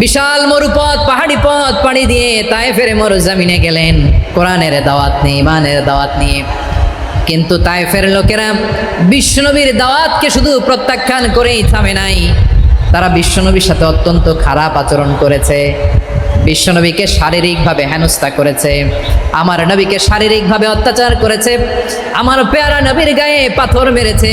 বিশাল মরুপথ, পাহাড়ি পথ পাড়ি দিয়ে তাই ফেরে মরু জামিনে গেলেন। কোরআনের দাওয়াত নিয়ে ইমানের দাওয়াত নিয়ে। কিন্তু তাইফের লোকেরা বিশ্বনবীর দাওয়াতকে শুধু প্রত্যাখ্যান করেই থামে নাই। তারা বিশ্বনবীর সাথে অত্যন্ত খারাপ আচরণ করেছে। বিশ্বনবীকে শারীরিকভাবে হেনস্থা করেছে। আমার নবীকে শারীরিকভাবে অত্যাচার করেছে। আমার পেয়ারা নবীর গায়ে পাথর মেরেছে।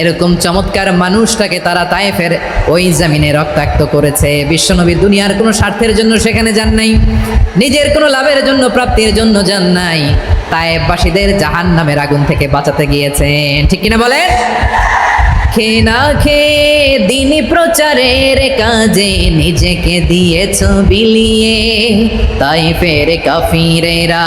এরকম চমৎকার মানুষটাকে তারা তায়েফের ওই জামিনে রক্তাক্ত করেছে। বিশ্বনবী দুনিয়ার কোনো স্বার্থের জন্য সেখানে যান নাই, নিজের কোনো লাভের জন্য, প্রাপ্তির জন্য যান নাই। তায়েববাসীদের জাহান নামের আগুন থেকে বাঁচাতে গিয়েছেন ঠিক কিনা বলে খে না খেয়ে দিন প্রচারের কাজে নিজেকে দিয়েছ বিলিয়ে তাই ফের কাফিরেরা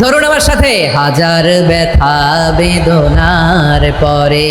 ধরুন আমার সাথে। হাজার ব্যথা বেদনার পরে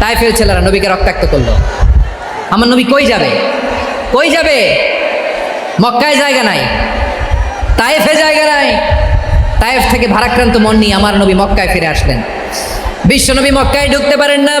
তাইফের ছেলেরা নবীকে রক্তাক্ত করল। আমার নবী কই যাবে? কই যাবে? মক্কায় জায়গা নাই। তাইফে জায়গা নাই। তাইফ থেকে ভারাক্রান্ত মন নিয়ে আমার নবী মক্কায় ফিরে আসলেন। বিশ্ব নবী মক্কায় ঢুকতে পারেন না।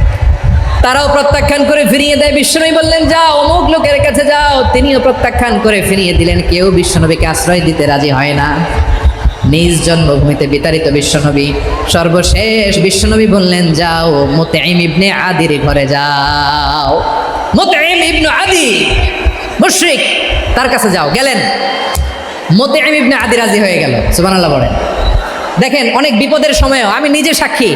তারাও প্রত্যাখ্যান করে ফিরিয়ে দেয়। বিশ্বনবী বললেন, যাও, অমুক লোকের কাছে যাও। তিনিও প্রত্যাখ্যান করে ফিরিয়ে দিলেন। কেউ বিশ্বনবীকে আশ্রয় দিতে রাজি হয় না। নিজ জন্মভূমিতে বিতাড়িত বিশ্বনবী, সর্বশেষ বিশ্বনবী বললেন, যাও মোতাইম ইবনে আদির ঘরে যাও। মোতাইম ইবনে আদি, মুশরিক, তার কাছে যাও। গেলেন। মোতাইম ইবনে আদি রাজি হয়ে গেল। সুবহানাল্লাহ বলেন। দেখেন, অনেক বিপদের সময়ও আমি নিজে সাক্ষী।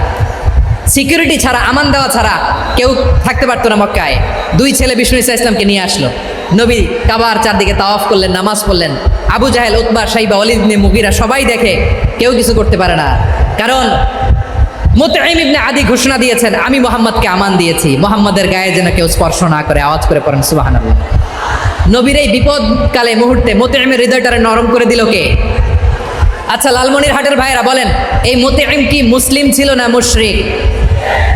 সিকিউরিটি ছাড়া, আমান দেওয়া ছাড়া কেউ থাকতে পারতো না মক্কায়। দুই ছেলে বিষ্ণু ইসা ইসলামকে নিয়ে আসলো। নবী কাবার চারদিকে তাওয়াফ করলেন, নামাজ পড়লেন। আবু জাহেল উৎবার সাইবা অলিদনে মুগিরা সবাই দেখে কেউ কিছু করতে পারে না। কারণ মুতাইম আদি ঘোষণা দিয়েছেন, আমি মোহাম্মদকে আমান দিয়েছি। মোহাম্মদের গায়ে যেন কেউ স্পর্শ না করে, আওয়াজ করে পড়েন, সুবহানাল্লাহ। নবীর এই বিপদকালে মুহূর্তে মোতাইমের হৃদয়টারে নরম করে দিল কে? আচ্ছা লালমনির হাটের ভাইরা বলেন, এই মোতাইম কি মুসলিম ছিল না মুশরিক?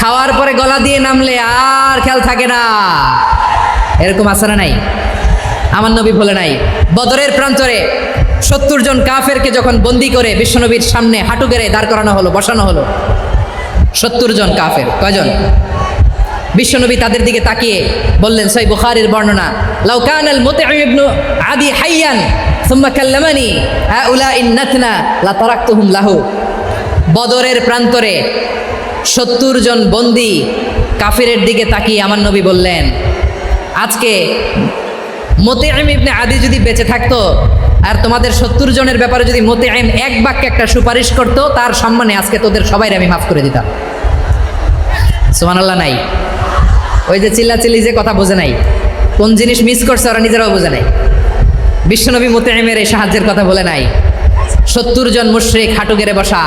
খাওয়ার পরে গলা দিয়ে নামলে আর খেয়াল থাকে না। এরকম আসারা নাই? আমার নবী বলে নাই, বদরের প্রান্তরে সত্তর জন কাফেরকে যখন বন্দি করে বিশ্বনবীর সামনে হাঁটু গেড়ে দাঁড় করানো হলো, বসানো হলো, সত্তর জন কাফের, কয়জন? বিশ্বনবী তাদের দিকে তাকিয়ে বললেন, সই বুখারির বর্ণনা লাউকান আল মুতঈম ইবনু আদি হাইয়ান, সুম্মা কাল্লামানি হাউলা ইন্নাতনা লা তারাকতুহুম লাহু। বদরের প্রান্তরে সত্তর জন বন্দি কাফিরের দিকে তাকিয়ে আমার নবী বললেন, আজকে মোতেআম ইবনে আদি যদি বেঁচে থাকতো আর তোমাদের সত্তর জনের ব্যাপারে যদি মোতেআম এক বাক্যে একটা সুপারিশ করতো, তার সম্মানে আজকে তোদের সবাই আমি মাফ করে দিতাম। সুবহানাল্লাহ, নাই। ওই যে চিল্লাচিল্লি যে কথা বোঝে নাই, কোন জিনিস মিস করছে ওরা নিজেরাও বোঝে নাই। বিশ্বনবী মোতেআমের এই সাহায্যের কথা বলে নাই, সত্তর জন মুশরিক হাঁটু গেড়ে বসা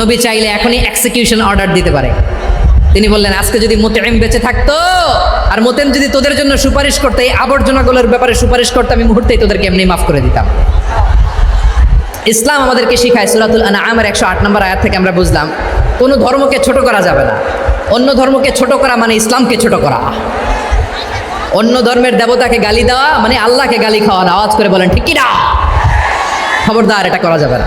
নবী চাইলে এখনই এক্সিকিউশন অর্ডার দিতে পারে। তিনি বললেন, আজকে যদি মোতেম বেঁচে থাকতো, আর মোতেম যদি তোদের জন্য সুপারিশ করতে, এই আবর্জনাগুলোর ব্যাপারে সুপারিশ করতে, আমি মুহূর্তেই তোদেরকে এমনি মাফ করে দিতাম। ইসলাম আমাদেরকে শিখায়, সুরাতুল আনা আমার একশো আট নম্বর আয়াত থেকে আমরা বুঝলাম, কোনো ধর্মকে ছোট করা যাবে না। অন্য ধর্মকে ছোট করা মানে ইসলামকে ছোট করা। অন্য ধর্মের দেবতাকে গালি দেওয়া মানে আল্লাহকে গালি খাওয়ানো। আওয়াজ করে বলেন, ঠিক না? খবরদার, এটা করা যাবে না।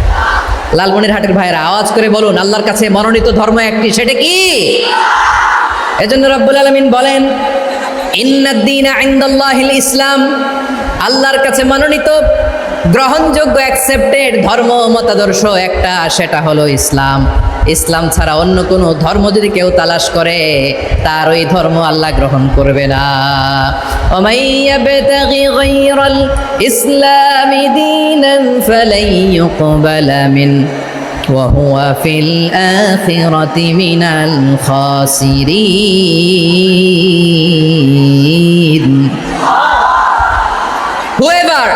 লালমনির হাটের ভাইরা আওয়াজ করে বলুন, আল্লাহর কাছে মনোনীত ধর্ম একটি, সেটা কি? এজন্য রব্বুল আলমিন বলেন, ইন্নাদ্দিন আইন্দাল্লাহিল ইসলাম, আল্লাহর কাছে মনোনীত গ্রহণযোগ্য অ্যাকসেপ্টেড ধর্ম মতাদর্শ একটা সেটা হলো ইসলাম ইসলাম ছাড়া অন্য কোনো ধর্ম যদি কেউ তালাশ করে তার ওই ধর্ম আল্লাহ গ্রহণ করবে না ومن يبتغي غير الإسلام دينا فلن يقبل منه وهو في الآخرة من الخاسرين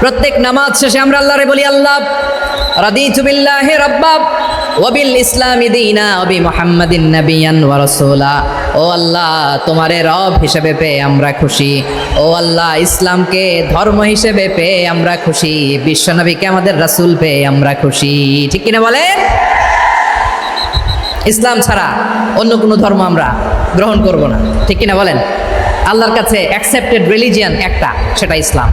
প্রত্যেক নামাজ শেষে আমরা আল্লাহরে বলি, আল্লাহ, রাদিতু বিল্লাহি রাব্বাব ওয়াবিল ইসলামি দীনা ওবি মুহাম্মাদিন নাবিয়ান ওয়া রাসূলা। ও আল্লাহ, তোমারে রব হিসেবে পেয়ে আমরা খুশি। ও আল্লাহ, ইসলামকে ধর্ম হিসেবে পেয়ে আমরা খুশি। বিশ্বনবীকে আমাদের রাসূল পেয়ে আমরা খুশি। ঠিক কিনা বলেন? ইসলাম ছাড়া অন্য কোনো ধর্ম আমরা গ্রহণ করব না। ঠিক কিনা বলেন? আল্লাহর কাছে অ্যাকসেপ্টেড রিলিজিয়ান একটা, সেটা ইসলাম।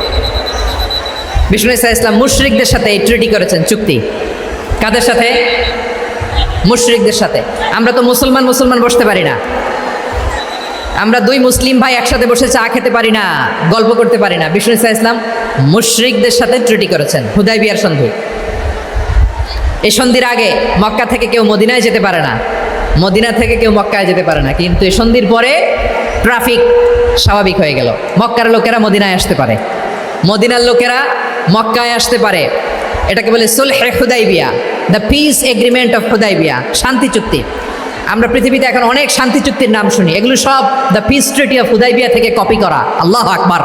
বিষ্ণু ইসা ইসলাম মুশরিকদের সাথে এই ট্রিটি করেছেন, চুক্তি। কাদের সাথে? মুশরিকদের সাথে। আমরা তো মুসলমান মুসলমান বসতে পারি না। আমরা দুই মুসলিম ভাই একসাথে বসে চা খেতে পারি না, গল্প করতে পারি না। বিষ্ণু ইসা ইসলাম মুশরিকদের সাথে ট্রিটি করেছেন, হুদাই বিয়ার সন্ধি। এই সন্ধির আগে মক্কা থেকে কেউ মদিনায় যেতে পারে না। মদিনা থেকে কেউ মক্কায় যেতে পারে না। কিন্তু এই সন্ধির পরে ট্রাফিক স্বাভাবিক হয়ে গেল। মক্কার লোকেরা মদিনায় আসতে পারে। মদিনার লোকেরা মক্কায় আসতে পারে। এটাকে বলে সুলহে Hudaibiya the peace agreement of Hudaibiya, শান্তি চুক্তি। আমরা পৃথিবীতে এখন অনেক শান্তি চুক্তির নাম শুনি। এগুলো সব the peace treaty of Hudaibiya থেকে কপি করা। আল্লাহ আকবার।